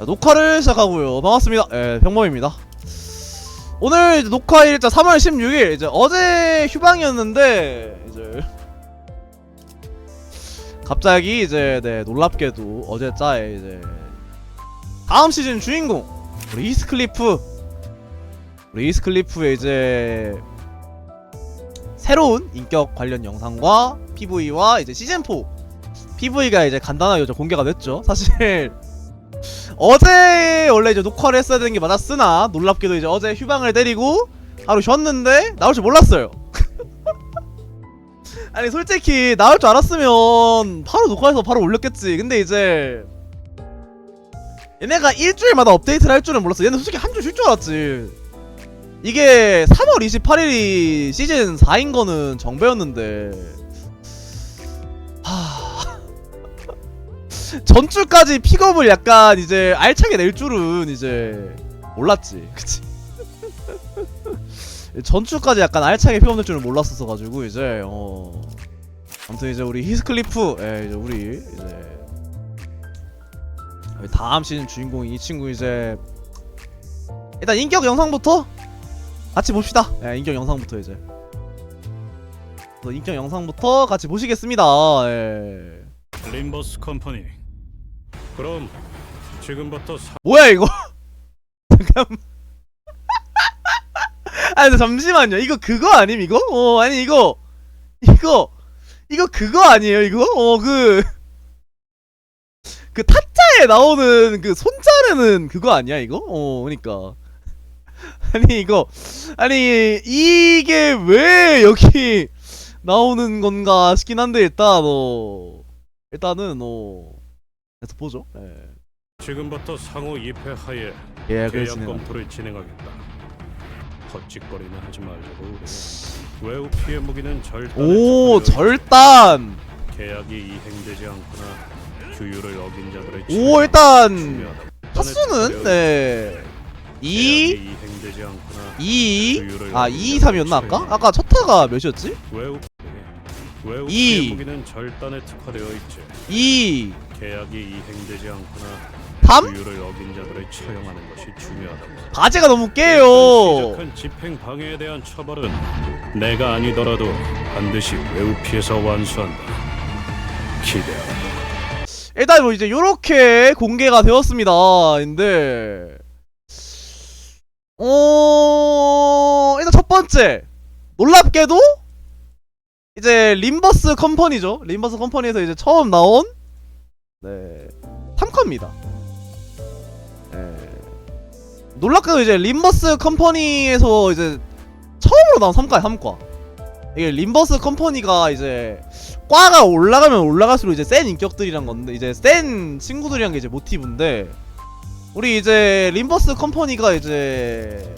자, 녹화를 시작하고요. 반갑습니다. 예, 병범입니다. 오늘 이제 녹화 일 자 3월 16일 이제 어제 휴방이었는데 이제 갑자기 이제 네 놀랍게도 어제 짜에 이제 다음 시즌 주인공 우리 히스클리프 우리 히스클리프의 이제 새로운 인격 관련 영상과 PV와 이제 시즌 4 PV가 이제 간단하게 공개가 됐죠. 사실 어제 원래 이제 녹화를 했어야 되는 게 맞았으나 놀랍게도 이제 어제 휴방을 때리고 하루 쉬었는데 나올 줄 몰랐어요. 아니 솔직히 나올 줄 알았으면 바로 녹화해서 바로 올렸겠지. 근데 이제 얘네가 일주일마다 업데이트를 할 줄은 몰랐어. 얘는 솔직히 한 주 쉴 줄 알았지. 이게 3월 28일이 시즌 4인 거는 정배였는데 전주까지 픽업을 약간 이제 알차게 낼 줄은 이제 몰랐지. 그치? 전주까지 약간 알차게 낼 줄은 몰랐었어 가지고 이제 어. 아무튼 이제 우리 히스클리프 예 이제 우리 이제 다음 시즌 주인공이 이 친구 이제 일단 인격 영상부터 같이 봅시다. 예 인격 영상부터 이제. 또 인격 영상부터 같이 보시겠습니다. 예. 림버스 컴퍼니. 그럼 지금부터 사... 뭐야 이거? 잠깐. 근데 잠시만요. 이거 그거 아님 이거? 어 아니 이거 이거 이거 그거 아니에요 이거? 어그그 그 타짜에 나오는 그 손자르는 그거 아니야 이거? 어 그니까 아니 이거 아니 이게 왜 여기 나오는 건가 싶긴 한데 일단 어 일단은 어 그래서 보죠. 예. 지금부터 상호 2패 하에 예, 계약 그렇습니다. 검토를 진행하겠다. 헛짓거리는 하지 말자고 우리는 외우 피해 무기는 절단. 오, 절단. 계약이 이행되지 않거나 규율을 어긴 자들의 오, 일단. 타수는 네. 2 계약이 이행되지 않거나 2 규율을 아, 어긴 2 자들의 3이었나 아까? 아까 첫 타가 몇이었지? 외우 외우 이. 피해 무기는 절단에 특화되어 있지. 2 계약이 이행되지 않거나 3 규율을 어긴 자들을 처형하는 것이 중요하다. 가제가 너무 깨요. 시작한 집행 방해에 대한 처벌은 내가 아니더라도 반드시 외우 피해서 완수한다. 기대하라. 일단 뭐 이제 요렇게 공개가 되었습니다. 근데 어 일단 첫 번째 놀랍게도 이제 림버스 컴퍼니죠. 림버스 컴퍼니에서 이제 처음 나온 네 3과입니다. 네. 놀랍게도 이제 림버스 컴퍼니에서 이제 처음으로 나온 3과야 3과. 이게 림버스 컴퍼니가 이제 과가 올라가면 올라갈수록 이제 센 인격들이란 건데 이제 센 친구들이란 게 이제 모티브인데 우리 이제 림버스 컴퍼니가 이제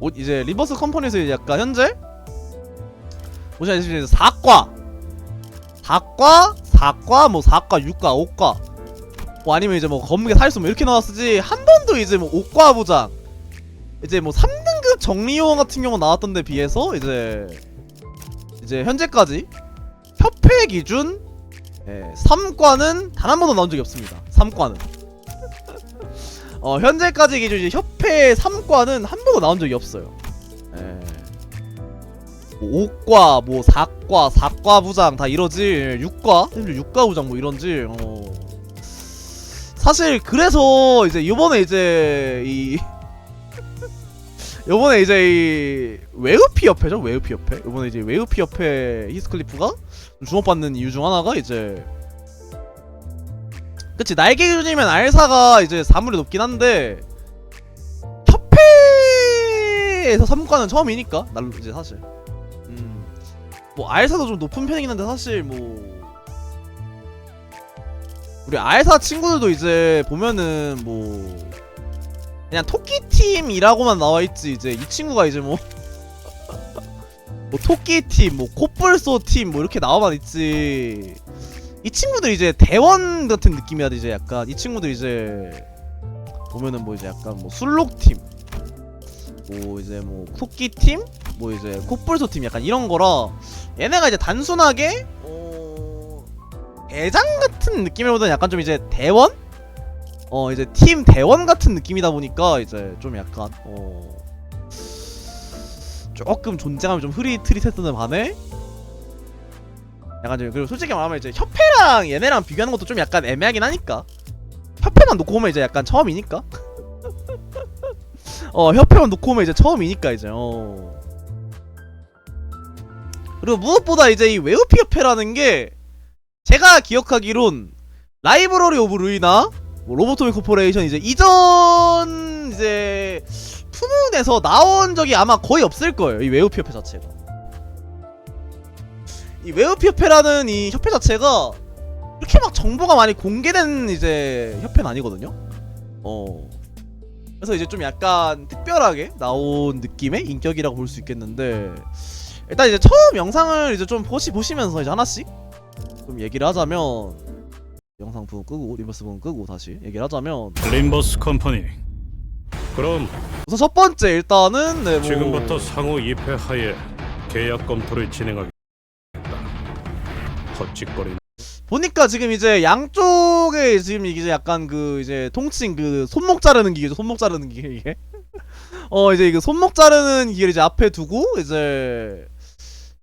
오, 이제 림버스 컴퍼니에서 이제 약간 현재 보시면 이제 4과 4과 4과 뭐 4과 6과 5과 뭐 아니면 이제 뭐 검게 살수 뭐 이렇게 나왔으지 한 번도 이제 뭐 5과 부장 이제 뭐 3등급 정리요원 같은 경우 나왔던 데 비해서 이제 이제 현재까지 협회 기준 예, 3과는 단 한 번도 나온 적이 없습니다. 3과는. 어, 현재까지 기준 이제 협회 3과는 한 번도 나온 적이 없어요. 예. 뭐 5과, 뭐 4과, 4과 부장 다 이러지. 6과, 심지어 6과 부장 뭐 이런지. 어. 사실 그래서 이제 이번에 이제 이 요번에 이제 이 웨우피 협회죠 웨우피 협회 요번에 이제 웨우피 협회 히스클리프가 주목받는 이유 중 하나가 이제 그치 날개 기준이면 알사가 이제 사물이 높긴 한데 협회에서 3과는 처음이니까 날 이제 사실 음뭐 알사도 좀 높은 편이긴 한데 사실 뭐 우리 알사 친구들도 이제 보면은 뭐 그냥 토끼 팀이라고만 나와 있지 이제 이 친구가 이제 뭐 뭐 토끼 팀, 뭐 코뿔소 팀, 뭐 이렇게 나와만 있지. 이 친구들 이제 대원 같은 느낌이야 이제 약간 이 친구들 이제 보면은 뭐 이제 약간 뭐 술록 팀, 뭐 이제 뭐 토끼 팀, 뭐 이제 코뿔소 팀 약간 이런 거라 얘네가 이제 단순하게 어 대장 같은 느낌이보다는 약간 좀 이제 대원? 어 이제 팀 대원 같은 느낌이다 보니까 이제 좀 약간 어 조금 존재감이 좀 흐릿흐릿했던 반에? 약간 좀 그리고 솔직히 말하면 이제 협회랑 얘네랑 비교하는 것도 좀 약간 애매하긴 하니까. 협회만 놓고 보면 이제 약간 처음이니까. 어 협회만 놓고 보면 이제 처음이니까 이제 어 그리고 무엇보다 이제 이 웨우피 협회라는 게 제가 기억하기론 라이브러리 오브 루이나 뭐 로보토미 코퍼레이션 이제 이전 이제 푸문에서 나온 적이 아마 거의 없을 거예요 이 웨우피 협회 자체가. 이 웨우피 협회라는 이 협회 자체가 이렇게 막 정보가 많이 공개된 이제 협회는 아니거든요? 어. 그래서 이제 좀 약간 특별하게 나온 느낌의 인격이라고 볼 수 있겠는데 일단 이제 처음 영상을 이제 좀 보시 보시면서 이제 하나씩 좀 얘기를 하자면 영상 부분 끄고 리버스 부분 끄고 다시 얘기를 하자면 림버스 컴퍼니. 그럼 우선 첫 번째 일단은 네, 뭐 지금부터 상호 2패 하에 계약 검토를 진행하겠다. 헛짓거리는 보니까 지금 이제 양쪽에 지금 이게 약간 그 이제 통칭 그 손목 자르는 기계죠 손목 자르는 기계 이게 어 이제 이거 손목 자르는 기계를 이제 앞에 두고 이제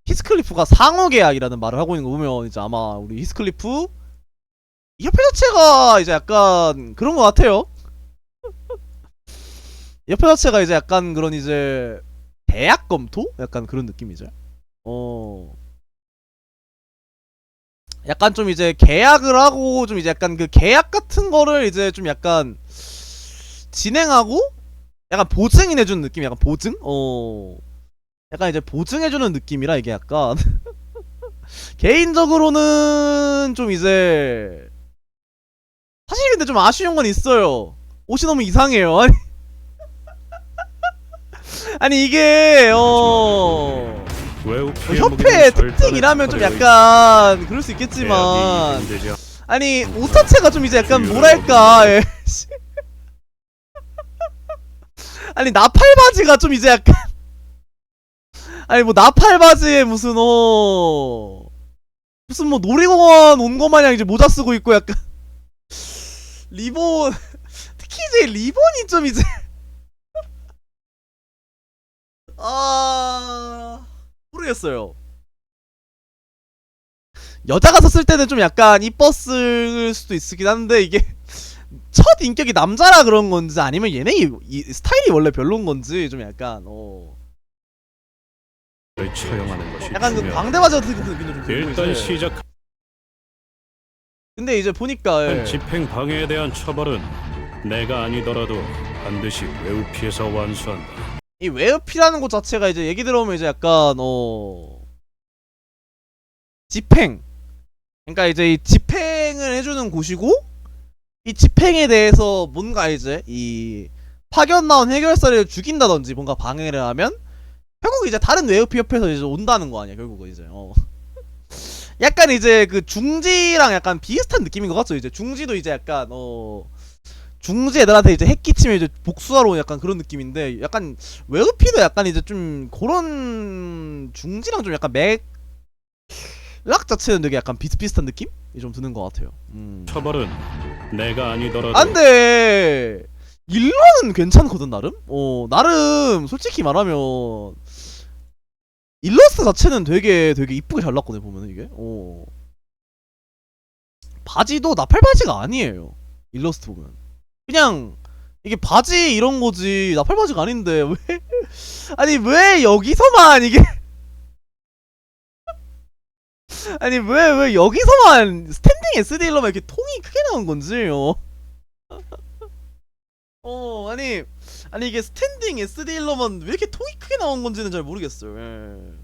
히스클리프가 상호 계약이라는 말을 하고 있는 거 보면 이제 아마 우리 히스클리프 이 협회 자체가 이제 약간 그런 것 같아요. 이 협회 자체가 이제 약간 그런 이제 대학 검토? 약간 그런 느낌이죠. 어. 약간 좀 이제 계약을 하고 좀 이제 약간 그 계약 같은 거를 이제 좀 약간 진행하고 약간 보증해주는 느낌, 약간 보증? 어, 약간 이제 보증해주는 느낌이라 이게 약간 개인적으로는 좀 이제 사실 근데 좀 아쉬운 건 있어요. 옷이 너무 이상해요. 아니, 아니 이게 어. 협회 특징이라면 좀 약간 그럴 수 있겠지만 아니 옷 자체가 좀 이제 약간 뭐랄까 예. 씨. 아니 나팔 바지가 좀 이제 약간 아니 뭐 나팔 바지에 무슨 어 무슨 뭐 놀이공원 온 거 마냥 이제 모자 쓰고 있고 약간. 리본 특히 이제 리본이 좀 이제. 아 모르겠어요. 여자가 썼을 때는 좀 약간 이뻤을 수도 있긴 한데 이게 첫 인격이 남자라 그런 건지 아니면 얘네 이, 이 스타일이 원래 별론 건지 좀 약간 어 처형하는 것이 약간 그 중요하다. 광대바지 같은 느낌도 좀 들고 일단 이제. 시작한 근데 이제 보니까 예. 집행 방해에 대한 처벌은 내가 아니더라도 반드시 외우피에서 완수한다. 이 웨어피라는 곳 자체가 이제 얘기 들어보면 이제 약간 어 집행 그러니까 이제 이 집행을 해주는 곳이고 이 집행에 대해서 뭔가 이제 이 파견 나온 해결사를 죽인다든지 뭔가 방해를 하면 결국 이제 다른 웨어피 옆에서 이제 온다는 거 아니야 결국은 이제 어 약간 이제 그 중지랑 약간 비슷한 느낌인 것 같죠 이제 중지도 이제 약간 어 중지 애들한테 이제 핵 끼치면 이제 복수하러 오는 약간 그런 느낌인데 약간 웨어피도 약간 이제 좀 그런 중지랑 좀 약간 맥 락 자체는 되게 약간 비슷비슷한 느낌이 좀 드는 것 같아요. 음. 처벌은 내가 아니더라도 안돼 일러는 괜찮거든 나름. 어 나름 솔직히 말하면 일러스트 자체는 되게 되게 이쁘게 잘 났거든 보면은 이게. 어 바지도 나팔 바지가 아니에요. 일러스트 보면. 그냥 이게 바지 이런 거지 나팔 바지가 아닌데 왜 아니 왜 여기서만 이게 아니 왜왜 여기서만 스탠딩 SDL로만 이렇게 통이 크게 나온 건지 어. 어 아니 아니 이게 스탠딩 SDL로만 왜 이렇게 통이 크게 나온 건지는 잘 모르겠어요. 예.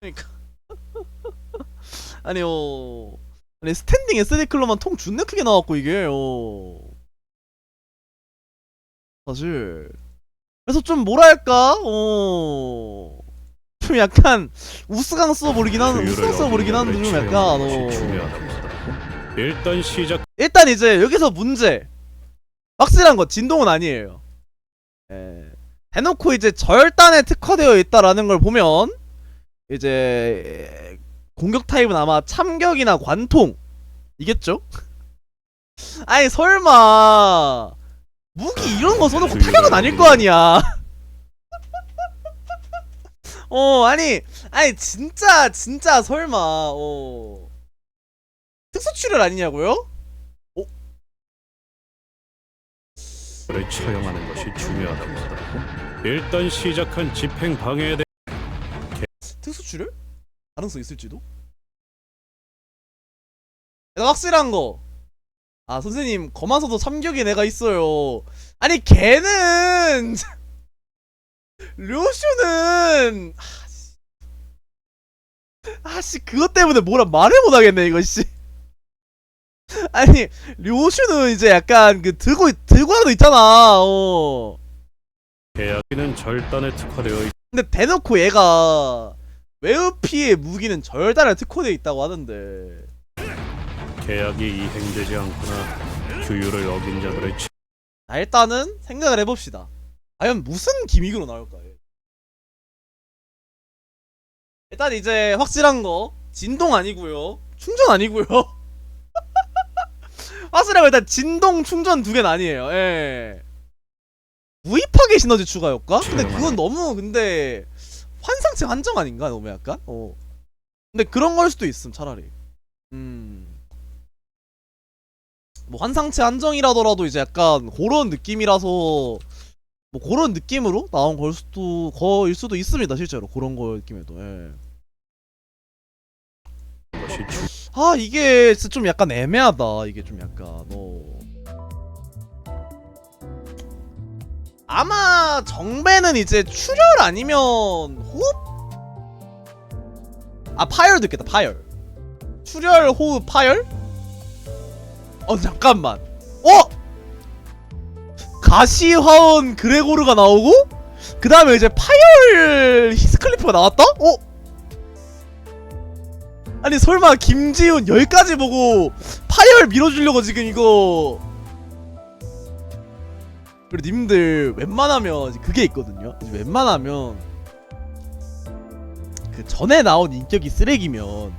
그러니까 아니요. 아니 스탠딩 SD 클럽만 통 존나 크게 나왔고 이게 어 사실 그래서 좀 뭐랄까 어 좀 약간 우스강스러워 보이긴 하는 우스강스러워 보이긴 하는데 좀 약간 어. 일단 시작. 일단 이제 여기서 문제. 확실한 거 진동은 아니에요. 예. 대놓고 이제 절단에 특화되어 있다라는 걸 보면 이제 공격 타입은 아마 참격이나 관통 이겠죠? 아니 설마 무기 이런 거 써놓고 타격은 아닐 거 아니야. 어 아니 아니 진짜 진짜 설마 어 특수 출혈 아니냐고요? 를 처형하는 것이 중요하다고 하더라고. 일단 시작한 집행 방해에 대해 특수 출혈? 가능성 있을지도? 확실한 거. 아 선생님 거마서도 삼격이 내가 있어요. 아니 걔는 료슈는 아씨 아씨 그것 때문에 뭐라 말을 못하겠네 이거 씨. 아니 료슈는 이제 약간 그 들고 들고 하는 거 있잖아. 어. 계약기는 절단에 특화되어 있. 근데 대놓고 얘가 웨어피의 무기는 절단에 특화되어 있다고 하는데 계약이 이행되지 않거나 규율을 어긴 자들의 처- 자, 일단은 생각을 해봅시다. 과연 무슨 기믹으로 나올까? 얘? 일단 이제 확실한 거 진동 아니고요, 충전 아니고요. 거 일단 진동 충전 두 개는 아니에요. 예. 무입하게 시너지 추가 효과? 근데 그건 너무 근데 환상체 한정 아닌가? 너무 약간. 어. 근데 그런 걸 수도 있음 차라리. 음. 뭐 환상체 한정이라더라도 이제 약간 그런 느낌이라서 뭐 그런 느낌으로 나온 걸 수도 거일 수도 있습니다 실제로 그런 거 느낌에도 예. 아 이게 좀 약간 애매하다 이게 좀 약간 어 아마 정배는 이제 출혈 아니면 호흡? 아 파열도 있겠다 파열 출혈 호흡 파열? 어 잠깐만 어? 가시화원 그레고르가 나오고 그 다음에 이제 파열 히스클리프가 나왔다? 어? 아니 설마 김지훈 여기까지 보고 파열 밀어주려고 지금 이거. 그리고 님들 웬만하면 그게 있거든요. 웬만하면 그 전에 나온 인격이 쓰레기면.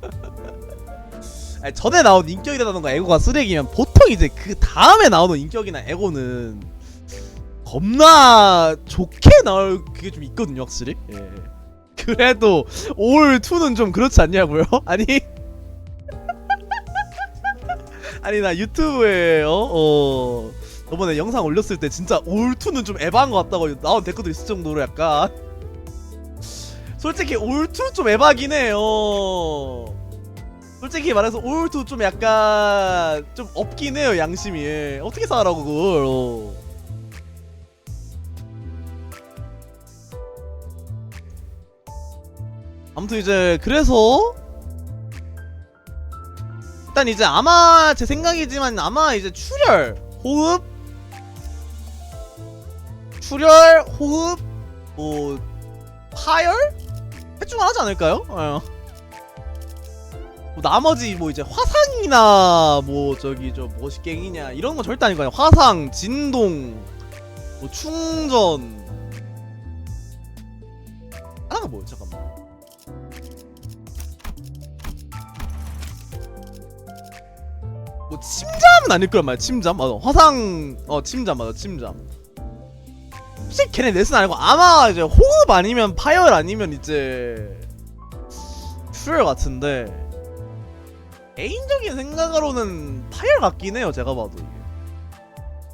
아니 전에 나온 인격이라던가 에고가 쓰레기면 보통 이제 그 다음에 나오는 인격이나 에고는 겁나 좋게 나올 그게 좀 있거든요 확실히. 예. 그래도 올 2는 좀 그렇지 않냐고요? 아니 아니 나 유튜브에 어, 어 저번에 영상 올렸을 때 진짜 올 2는 좀 에바한 것 같다고 나온 댓글도 있을 정도로 약간 솔직히 올 2 좀 에바긴 해요. 솔직히 말해서 올 2 좀 약간 좀 없긴 해요 양심이 예. 어떻게 살아라고 그걸 어. 아무튼 이제 그래서 일단 이제 아마 제 생각이지만 아마 이제 출혈 호흡 출혈 호흡 뭐 파열 대충 하지 않을까요? 어. 뭐 나머지 뭐 이제 화상이나 뭐 저기 저 뭐시갱이냐 이런 건 절대 아닐 거예요. 화상, 진동, 뭐 충전 하나가 뭐예요? 뭐 침잠은 아닐 거란 말이야. 침잠 맞아. 화상 어 침잠 맞아. 침잠. 솔직히 걔네 넷은 아니고 아마 이제 호흡 아니면 파열 아니면 이제 출혈 같은데 개인적인 생각으로는 파열 같긴 해요. 제가 봐도 이게.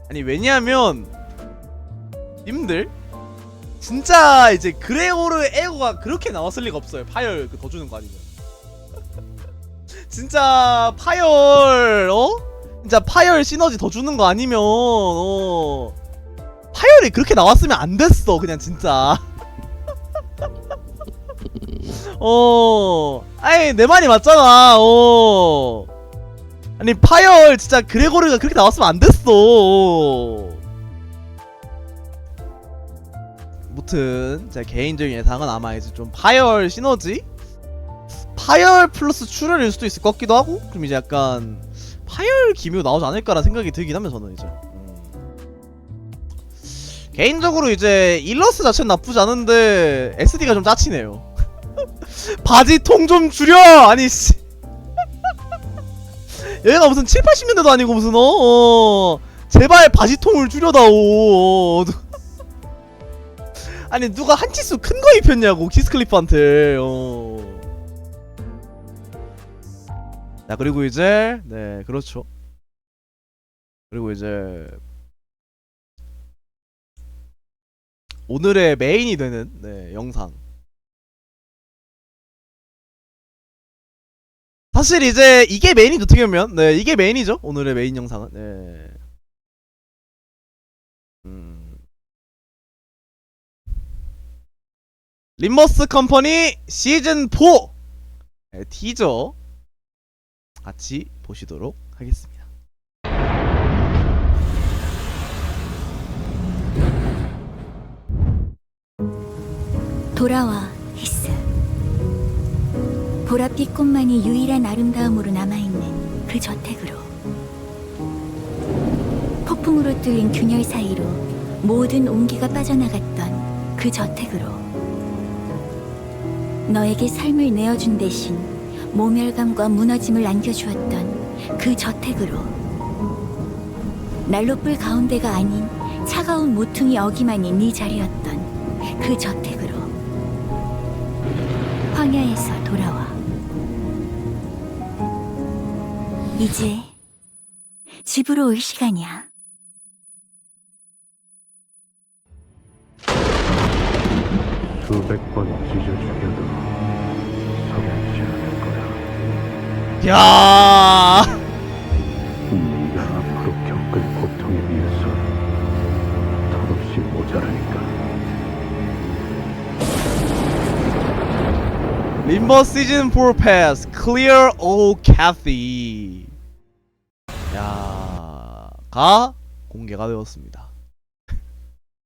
아니 왜냐하면 님들 진짜 이제 그레오르 에고가 그렇게 나왔을 리가 없어요. 파열 그 더 주는 거 아니면. 진짜 파열 어? 진짜 파열 시너지 더 주는 거 아니면 어. 파열이 그렇게 나왔으면 안 됐어 그냥 진짜. 어. 아니 내 말이 맞잖아 어. 아니 파열 진짜 그레고르가 그렇게 나왔으면 안 됐어. 무튼 제 개인적인 예상은 아마 이제 좀 파열 시너지 파열 플러스 출혈일 수도 있을 것 같기도 하고 그럼 이제 약간 파열 기묘 나오지 않을까라는 생각이 들긴 하면 저는 이제. 음. 개인적으로 이제 일러스 자체는 나쁘지 않은데 SD가 좀 짜치네요. 바지 통 좀 줄여! 아니 씨. 얘가 무슨 7, 80년대도 아니고 무슨 어, 어. 제발 바지통을 줄여다오. 아니 누가 한 치수 큰 거 입혔냐고 키스클리프한테. 어. 자 그리고 이제 네 그렇죠. 그리고 이제 오늘의 메인이 되는 네 영상. 사실 이제 이게 메인이죠 어떻게 보면 네 이게 메인이죠 오늘의 메인 영상은. 네. 음. 림머스 컴퍼니 시즌 4 네, 티저 같이 보시도록 하겠습니다. 돌아와 히스. 보랏빛 꽃만이 유일한 아름다움으로 남아있는 그 저택으로. 폭풍으로 뚫린 균열 사이로 모든 온기가 빠져나갔던 그 저택으로. 너에게 삶을 내어준 대신 모멸감과 무너짐을 안겨주었던 그 저택으로. 난로불 가운데가 아닌 차가운 모퉁이 어기만이 네 자리였던 그 저택으로 황야에서 돌아와. 이제 집으로 올 시간이야 야. 야 네가 앞으로 겪을 고통에 비해서 턱없이 모자라니까. 림버 시즌 4 패스 클리어 오 캐티 야가? 공개가 되었습니다.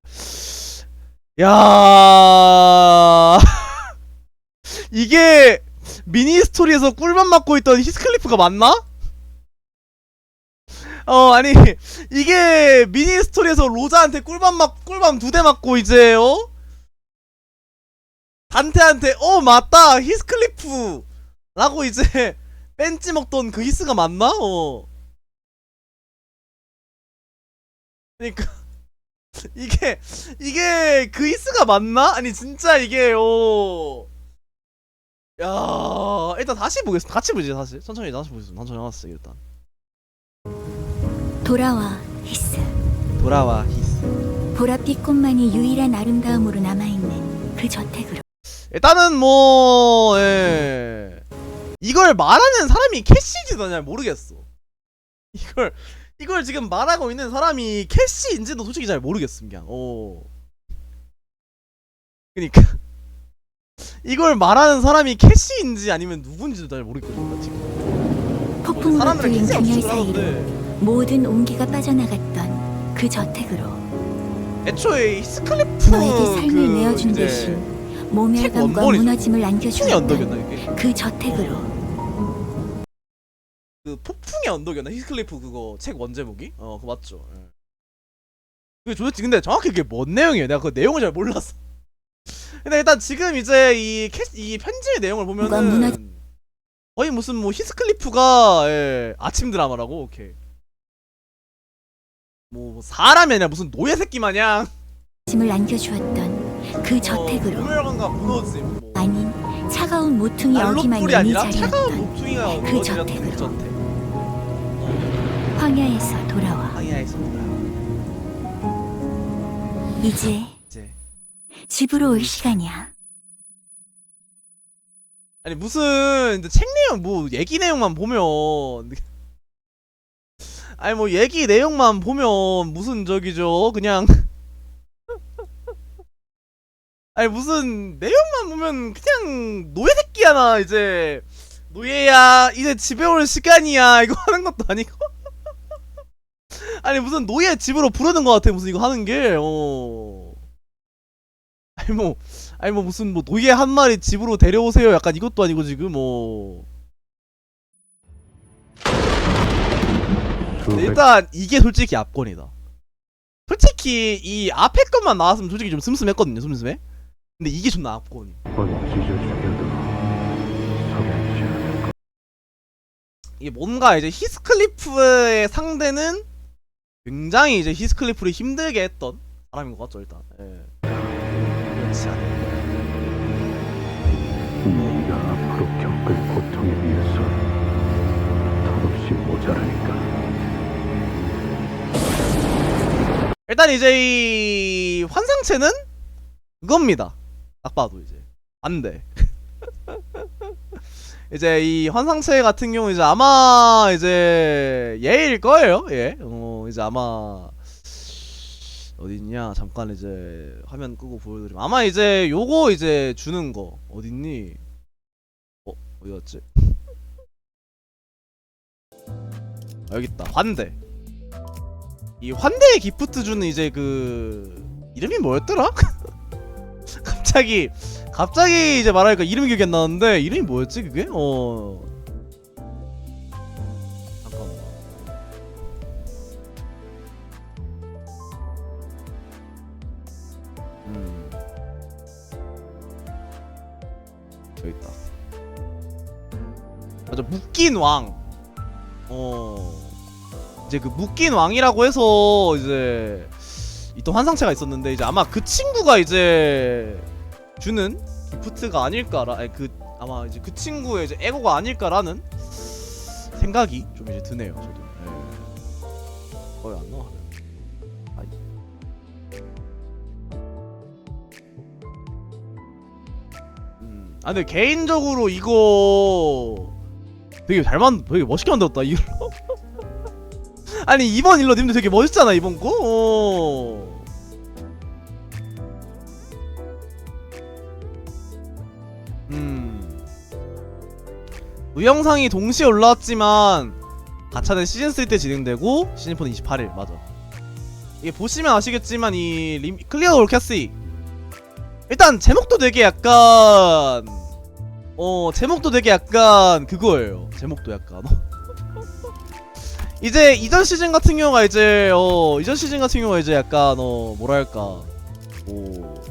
야. 이게 미니 스토리에서 꿀밤 맞고 있던 히스클리프가 맞나? 어 아니 이게 미니 스토리에서 로자한테 꿀밤 맞 꿀밤 두 대 맞고 이제 어 단테한테 어 맞다 히스클리프 라고 이제 뺀찌 먹던 그 히스가 맞나? 어 그니까 이게 이게 그 히스가 맞나? 아니 진짜 이게 어. 야 일단 다시 보겠습니다. 같이 보지 사실 천천히 다시 보겠습니다. 천천히 나왔어 일단 돌아와 히스 돌아와 히스. 보랏빛 꽃만이 유일한 아름다움으로 남아있는 그 저택으로 일단은 뭐 예. 이걸 말하는 사람이 캐시인지도 잘 모르겠어. 이걸 이걸 지금 말하고 있는 사람이 캐시인지도 솔직히 잘 모르겠음 그냥. 어. 그니까 이걸 말하는 사람이 캐시인지 아니면 누군지도 잘 모르겠거든요 지금. 폭풍으로 사람들은 뚫린 캐시 사이로 하는데 모든 온기가 빠져나갔던 그 저택으로 애초에 히스클리프 너에게 삶을 그 내어준 이제 대신 모멸감과 원본이죠. 무너짐을 안겨주었던 이게? 그 저택으로 그 폭풍의 언덕이었나 히스클리프 그거 책 원제목이? 어 그거 맞죠 예. 그게 도대체 근데 정확히 그게 뭔 내용이에요 내가 그 내용을 잘 몰랐어 근데 일단 지금 이제 이, 캐, 이 편지의 내용을 보면은 거의 무슨 뭐 히스클리프가 예, 아침 드라마라고 오케이. 뭐 사람이 아니라 무슨 노예 새끼 마냥. 짐을 안겨주었던 그 저택으로 어, 모멸감과 무너짐 뭐 아닌 차가운 모퉁이 아니라 차가운 자리였던 그 저택으로. 그 저택. 황야에서 돌아와. 황야에서 돌아와. 이제 집으로 올 시간이야. 아니 무슨 책 내용 뭐 얘기 내용만 보면. 아니 뭐 얘기 내용만 보면 무슨 저기죠? 그냥. 아니 무슨 내용만 보면 그냥 노예 새끼야 나 이제. 노예야 이제 집에 올 시간이야. 이거 하는 것도 아니고. 아니 무슨 노예 집으로 부르는 것 같아 무슨 이거 하는 게 어 아니 뭐 아니 뭐 무슨 뭐 노예 한 마리 집으로 데려오세요 약간 이것도 아니고 지금 뭐 일단 이게 솔직히 압권이다 솔직히 이 앞에 것만 나왔으면 솔직히 좀 슴슴했거든요 슴슴해 근데 이게 존나 압권이. 이게 뭔가 이제 히스클리프의 상대는 굉장히 이제 히스클리프를 힘들게 했던 사람인 것 같죠 일단. 예. 않아요. 네가 앞으로 겪을 고통에 비해서 턱없이 모자라니까. 일단 이제 이 환상체는 그겁니다. 딱 봐도 이제 안 돼. 이제 이 환상체 같은 경우 이제 아마 이제 얘일 거예요. 예. 어 이제 아마 어딨냐 잠깐 이제 화면 끄고 보여드리면 아마 이제 요거 이제 주는 거 어딨니? 어 어디였지? 아, 여기 있다 환대. 이 환대의 기프트 주는 이제 그 이름이 뭐였더라? 갑자기 갑자기 이제 말하니까 이름이 기억이 안 나는데 이름이 뭐였지 그게? 어 여기 있다. 맞아 묶인 왕. 어. 이제 그 묶인 왕이라고 해서 이제 있던 환상체가 있었는데 이제 아마 그 친구가 이제 주는 기프트가 아닐까라 아니 그 아마 이제 그 친구의 이제 에고가 아닐까라는 생각이 좀 이제 드네요 저도 아 근데 개인적으로 이거 되게 잘 만, 되게 멋있게 만들었다 이거. 아니 이번 일러 님들 되게 멋있잖아 이번 거. 어. 음. 우영상이 동시에 올라왔지만 가차는 시즌 3 때 진행되고 시즌 4는 28일 맞아. 이게 보시면 아시겠지만 이 림, 클리어 올 캐시 일단 제목도 되게 약간 어 제목도 되게 약간 그거예요. 제목도 약간. 이제 이전 시즌 같은 경우가 이제 어 이전 시즌 같은 경우가 이제 약간 어 뭐랄까. 뭐,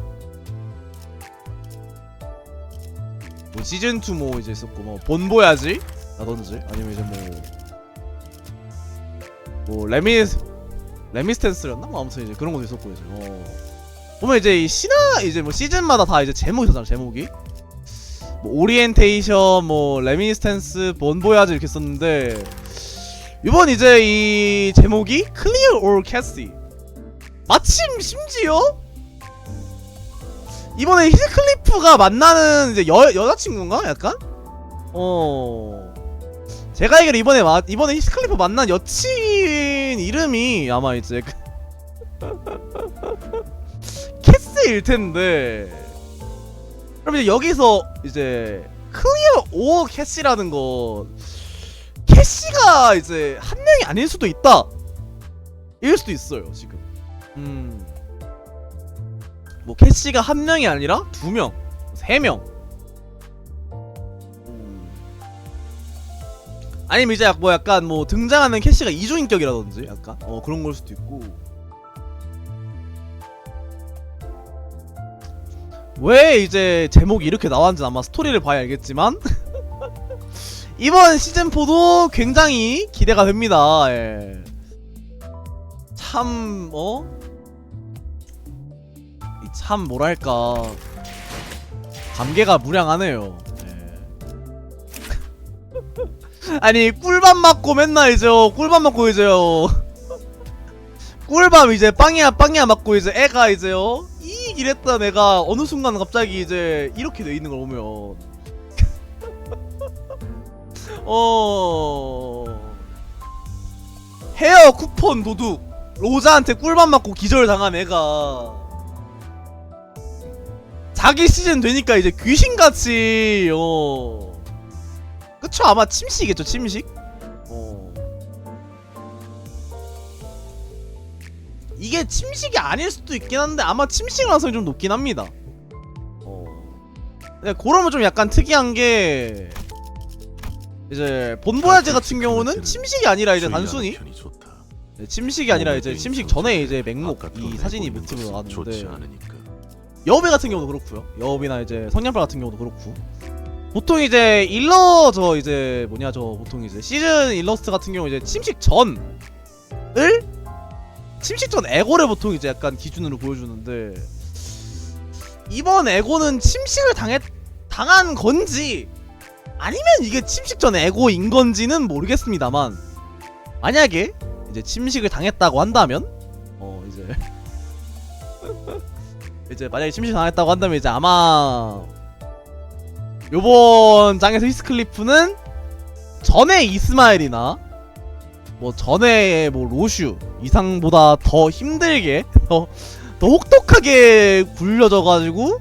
뭐 시즌 2 뭐 이제 있었고 뭐 본보야지? 라든지? 아니면 이제 뭐. 뭐 레미 레미스텐스였나? 뭐 아무튼 이제 그런 것도 있었고 이제 어 보면 이제 이 신화 이제 뭐 시즌마다 다 이제 제목이 있었잖아 제목이. 뭐 오리엔테이션 뭐 레미스텐스 본보야지 이렇게 썼는데 이번 이제 이 제목이 클리어 올 캐시 마침 심지어 이번에 히스클리프가 만나는 이제 여 여자친구인가 약간? 어. 제가 알기로 이번에 마, 이번에 히스클리프 만난 여친 이름이 아마 이제 그 일 텐데 그럼 이제 여기서 이제 클리어 오 캐시라는 거 캐시가 이제 한 명이 아닐 수도 있다. 이럴 수도 있어요 지금. 음. 뭐 캐시가 한 명이 아니라 두 명, 세 명. 음. 아니면 이제 뭐 약간 뭐 등장하는 캐시가 이중인격이라든지 약간 어 그런 걸 수도 있고. 왜 이제 제목이 이렇게 나왔는지 아마 스토리를 봐야 알겠지만 이번 시즌 4도 굉장히 기대가 됩니다. 예. 참 어? 이참 뭐랄까 감개가 무량하네요. 예. 아니 꿀밤 맞고 맨날 이제 꿀밤 맞고 이제요. 꿀밤 이제 빵이야 빵이야 맞고 이제 애가 이제요 이 이랬다 내가. 어느 순간 갑자기 이제 이렇게 돼 있는 걸 보면. 어. 헤어 쿠폰 도둑. 로자한테 꿀밤 맞고 기절 당한 애가. 자기 시즌 되니까 이제 귀신같이 어. 그쵸? 아마 침식이겠죠 침식 침식이 아닐 수도 있긴 한데 아마 침식 가능성이 좀 높긴 합니다 어 근데 그러면 좀 약간 특이한 게 이제 본보야제 같은 경우는 침식이 아니라 이제 단순히. 네, 침식이 아니라 이제 침식 전에 이제 맹목 이 사진이 모티브로 나왔는데. 여배 같은 경우도 그렇고요 여배나 이제 성냥팔 같은 경우도 그렇고 보통 이제 일러 저 이제 뭐냐 저 보통 이제 시즌 일러스트 같은 경우 이제 침식 전을 침식 전 에고를 보통 이제 약간 기준으로 보여주는데 이번 에고는 침식을 당했 당한 건지 아니면 이게 침식 전 에고인 건지는 모르겠습니다만 만약에 이제 침식을 당했다고 한다면 어 이제 이제 만약에 침식 당했다고 한다면 이제 아마 요번 장에서 히스클리프는 전에 이스마일이나 뭐 전에 뭐 로슈 이상보다 더 힘들게 더, 더 혹독하게 굴려져가지고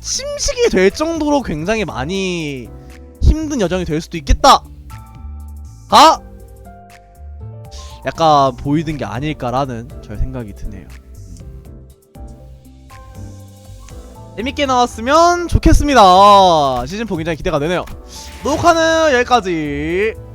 침식이 될 정도로 굉장히 많이 힘든 여정이 될 수도 있겠다. 가 약간 보이는 게 아닐까라는 저의 생각이 드네요. 재밌게 나왔으면 좋겠습니다. 시즌4 굉장히 기대가 되네요. 녹화는 여기까지.